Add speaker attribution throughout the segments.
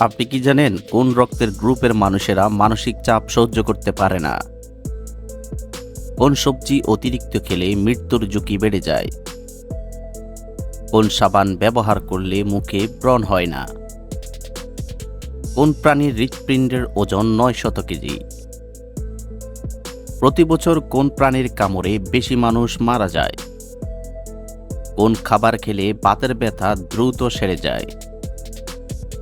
Speaker 1: আপনি কি জানেন কোন রক্তের গ্রুপের মানুষেরা মানসিক চাপ সহ্য করতে পারে না? কোন সবজি অতিরিক্ত খেলে মৃত্যুর ঝুঁকি বেড়ে যায়? কোন সাবান ব্যবহার করলে মুখে ব্রণ হয় না? কোন প্রাণীর হৃৎপিণ্ডের ওজন নয় শত কেজি? প্রতি বছর কোন প্রাণীর কামড়ে বেশি মানুষ মারা যায়? কোন খাবার খেলে বাতের ব্যথা দ্রুত সেরে যায়?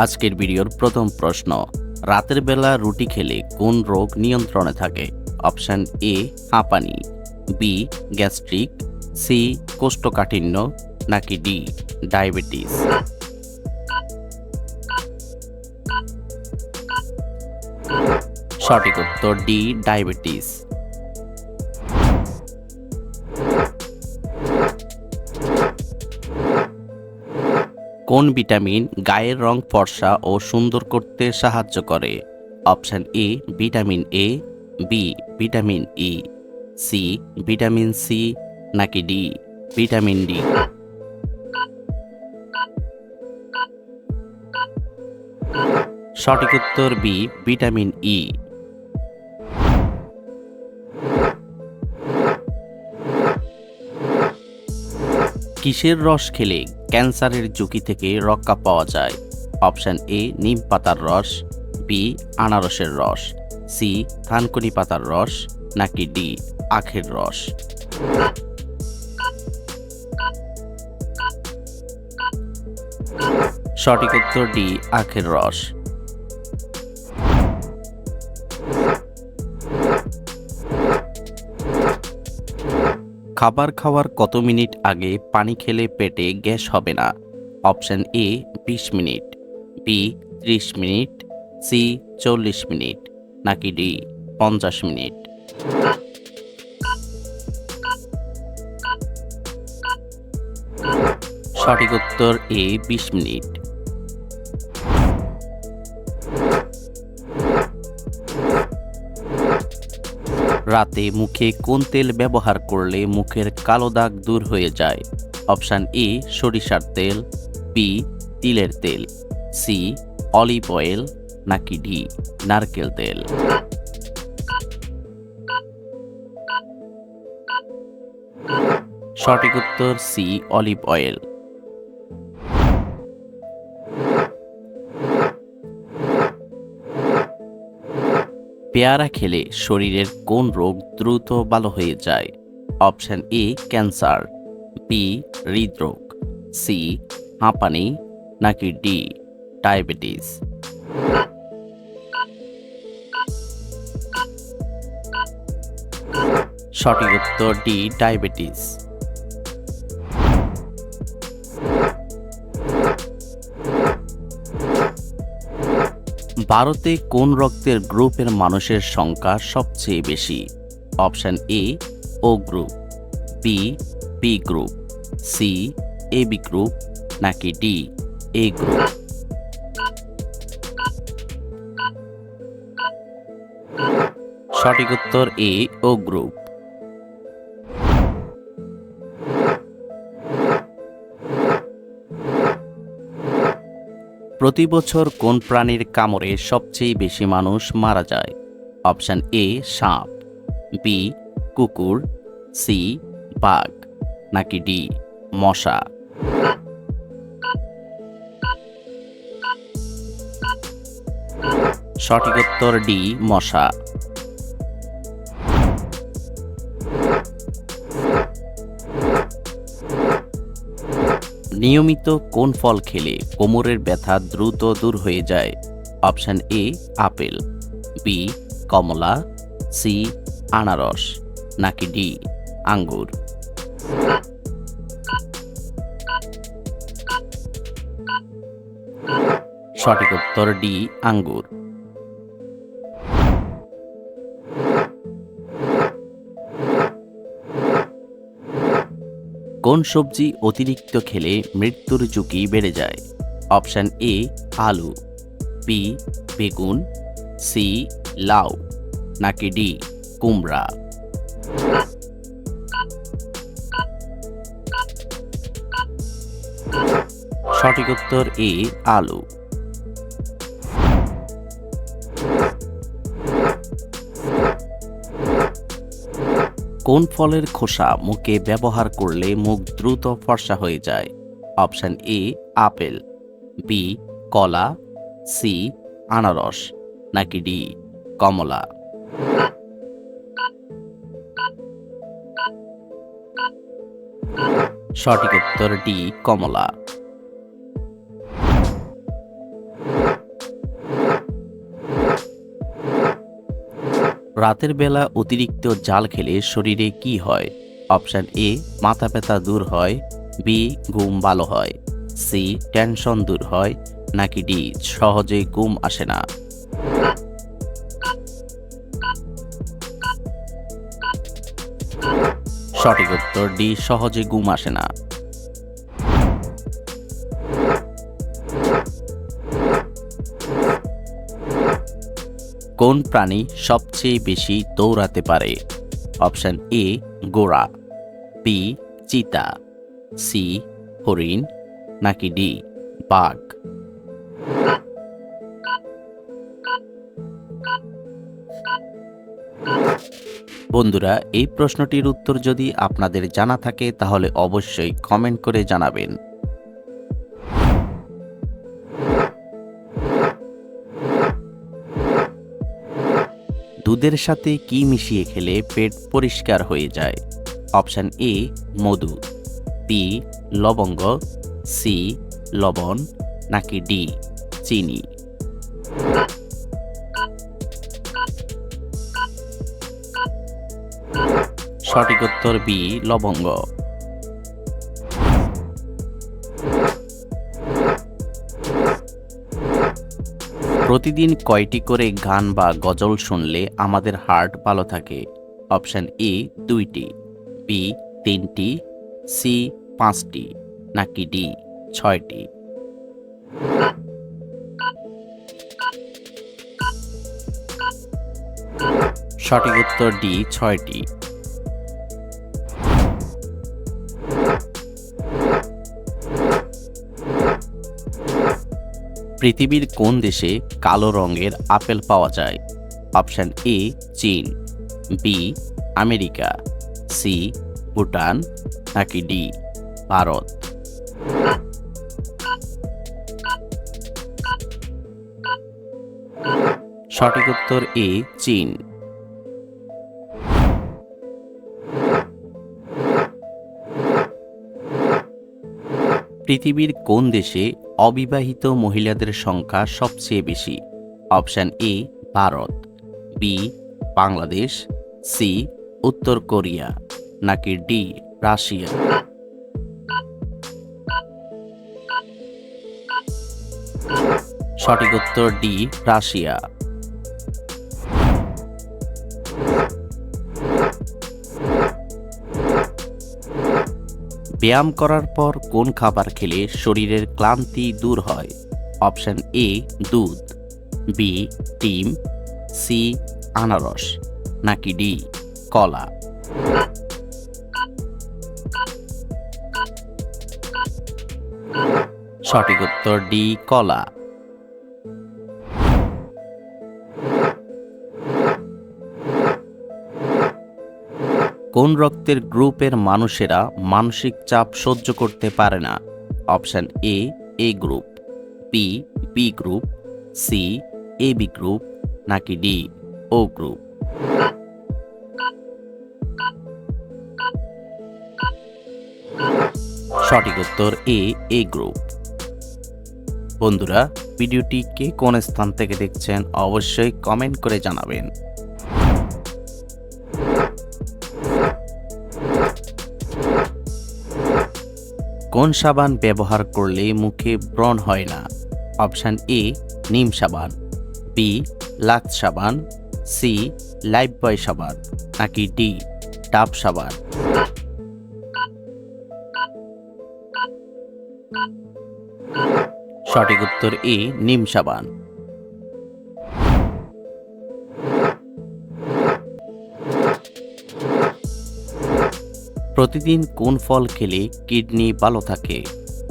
Speaker 1: আজকের ভিডিওর প্রথম প্রশ্ন। রাতের বেলা রুটি খেলে কোন রোগ নিয়ন্ত্রণে থাকে? অপশন এ, হাঁপানি। B, gastric. সি, কোষ্ঠকাঠিন্য। নাকি ডি, ডায়াবেটিস। সঠিক উত্তর ডি, ডায়াবেটিস। কোন ভিটামিন গায়ের রং ফর্সা ও সুন্দর করতে সাহায্য করে? Option A, vitamin A, B, vitamin E, C, vitamin C, নাকি ডি, ভিটামিন ডি। সঠিক উত্তর বি, ভিটামিন ই। কিসের রস খেলে ক্যান্সারের ঝুঁকি থেকে রক্ষা পাওয়া যায়? অপশন এ, নিম পাতার রস বি আনারসের রস সি থানকুনি পাতার রস, নাকি ডি আখের রস? সঠিক উত্তর ডি আখের রস। খাবার খাওয়ার কত মিনিট আগে পানি খেলে পেটে গ্যাস হবে না? অপশন এ বিশ মিনিট। বি ত্রিশ মিনিট। সি চল্লিশ মিনিট। নাকি ডি পঞ্চাশ মিনিট। সঠিক উত্তর এ বিশ মিনিট। রাতে মুখে কোন তেল ব্যবহার করলে মুখের কালো দাগ দূর হয়ে যায়? অপশান এ, সরিষার তেল বি তিলের তেল সি অলিভ অয়েল, নাকি ডি নারকেল তেল। সঠিক উত্তর সি অলিভ অয়েল। পেয়ারা খেলে শরীরের কোন রোগ দ্রুত ভালো হয়ে যায়? অপশন এ, ক্যান্সার বি হৃদরোগ সি হাঁপানি, নাকি ডি ডায়াবেটিস। সঠিক উত্তর ডি ডায়াবেটিস। ভারতে কোন রক্তের গ্রুপের মানুষের সংখ্যা সবচেয়ে বেশি? Option A O group B B group C A B group নাকি ডি এ গ্রুপ সঠিক উত্তর এ ও গ্রুপ প্রতি বছর কোন প্রাণীর কামড়ে সবচেয়ে বেশি মানুষ মারা যায়? অপশান এ, সাপ, বি, কুকুর, সি, বাঘ, নাকি ডি, মশা? সঠিক উত্তর ডি, মশা। নিয়মিত কোন ফল খেলে কোমরের ব্যথা দ্রুত দূর হয়ে যায়? Option A, apple. বি কমলা। সি আনারস। নাকি ডি আঙ্গুর। সঠিক উত্তর ডি আঙ্গুর। কোন সবজি অতিরিক্ত খেলে মৃত্যুর ঝুঁকি বেড়ে যায়। অপশান এ, আলু, বি, বেগুন, সি, লাউ, নাকি ডি, কুমড়া। সঠিক উত্তর এ, আলু। কোন ফলের খোসা মুখে ব্যবহার করলে মুখ দ্রুত ফর্সা হয়ে যায়? Option A, apple. বি কলা। সি আনারস। নাকি ডি কমলা। সঠিক উত্তর ডি কমলা। রাতের বেলা অতিরিক্ত জাল খেলে শরীরে কি হয়? অপশান এ, মাথা ব্যথা দূর হয়। বি, ঘুম ভালো হয়। সি, টেনশন দূর হয়। নাকি ডি, সহজে ঘুম আসে না। সঠিক উত্তর, ডি, সহজে ঘুম আসে না। কোন প্রাণী সবচেয়ে বেশি দৌড়াতে পারে? অপশান এ, গোড়া বি চিতা সি হরিণ, নাকি ডি বাঘ? বন্ধুরা, এই প্রশ্নটির উত্তর যদি আপনাদের জানা থাকে, তাহলে অবশ্যই কমেন্ট করে জানাবেন। দুধের সাথে কি মিশিয়ে খেলে পেট পরিষ্কার হয়ে যায়? অপশান এ, মধু বি লবঙ্গ সি লবণ, নাকি ডি চিনি। সঠিক উত্তর বি লবঙ্গ। প্রতিদিন কয়টি করে গান বা গজল শুনলে আমাদের হার্ট ভালো থাকে? অপশান এ, দুইটি, বি, তিনটি, সি, পাঁচটি, নাকি ডি, ছয়টি? সঠিক উত্তর ডি, ছয়টি। পৃথিবীর কোন দেশে কালো রঙের আপেল পাওয়া যায়? অপশান এ, চীন। B, America. সি, ভুটান। নাকি ডি, ভারত। সঠিক উত্তর এ, চীন। পৃথিবীর কোন দেশে অবিবাহিত মহিলাদের সংখ্যা সবচেয়ে বেশি? Option A, Bharat. B, Bangladesh. C, উত্তর কোরিয়া। নাকি ডি, রাশিয়া? সঠিক উত্তর ডি, রাশিয়া। ব্যায়াম করার পর কোন খাবার খেলে শরীরের ক্লান্তি দূর হয়? অপশান এ, দুধ। বি, ডিম। সি, আনারস। নাকি ডি, কলা। সঠিক উত্তর ডি, কলা। কোন রক্তের গ্রুপের মানুষেরা মানসিক চাপ সহ্য করতে পারে না? Option A A group, B B group, C, A B group, নাকি ডি, ও গ্রুপ? সঠিক উত্তর এ এ গ্রুপ। বন্ধুরা, ভিডিওটি কে কোন স্থান থেকে দেখছেন অবশ্যই কমেন্ট করে জানাবেন। কোন সাবান ব্যবহার করলে মুখে ব্রণ হয় না? অপশান এ, নিম সাবান, বি লাক সাবান, সি, লাইফ বয় সাবান, নাকি ডি, ডাব সাবান। সঠিক উত্তর এ, নিম সাবান। প্রতিদিন কোন ফল খেলে কিডনি ভালো থাকে?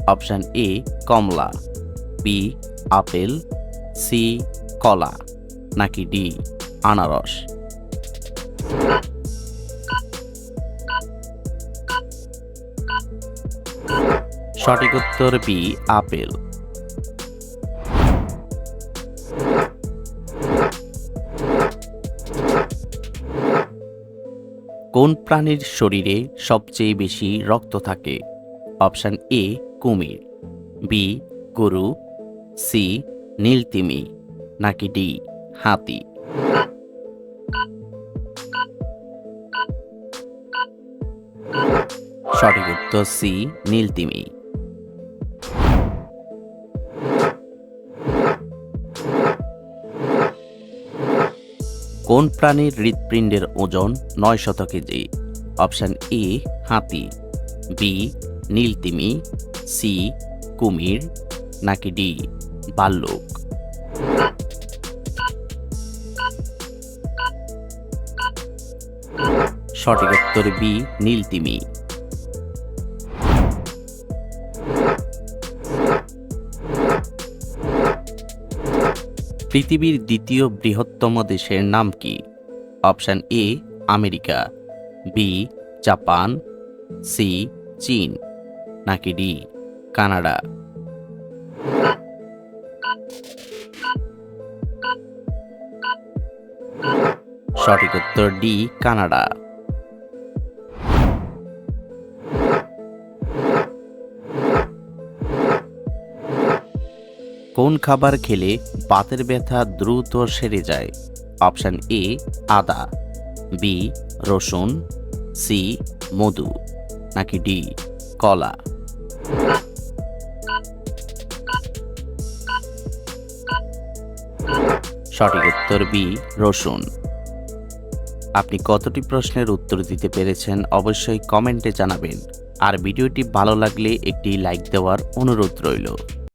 Speaker 1: Option A, Kamala. B apple. C কলা। নাকি ডি আনারস। সঠিক উত্তর বি আপেল। কোন প্রাণীর শরীরে সবচেয়ে বেশি রক্ত থাকে? অপশান এ, কুমির। বি, গরু। সি, নীলতিমি। নাকি ডি, হাতি। সঠিক উত্তর সি, নীলতিমি। কোন প্রাণীর হৃৎপিণ্ডের ওজন নয় শত কেজি? অপশান এ, হাতি, বি, নীলতিমি, সি, কুমির, নাকি ডি বাল্যক সঠিক উত্তর বি, নীলতিমি। পৃথিবীর দ্বিতীয় বৃহত্তম দেশের নাম কি? Option A, America. B, Japan. C, চীন। নাকি ডি, কানাডা। সঠিক উত্তর ডি, কানাডা। কোন খাবার খেলে বাতের ব্যথা দ্রুত সেরে যায়? অপশান এ, আদা। বি, রসুন। সি, মধু। নাকি ডি, কলা। সঠিক উত্তর বি, রসুন। আপনি কতটি প্রশ্নের উত্তর দিতে পেরেছেন অবশ্যই কমেন্টে জানাবেন। আর ভিডিওটি ভালো লাগলে একটি লাইক দেওয়ার অনুরোধ রইল।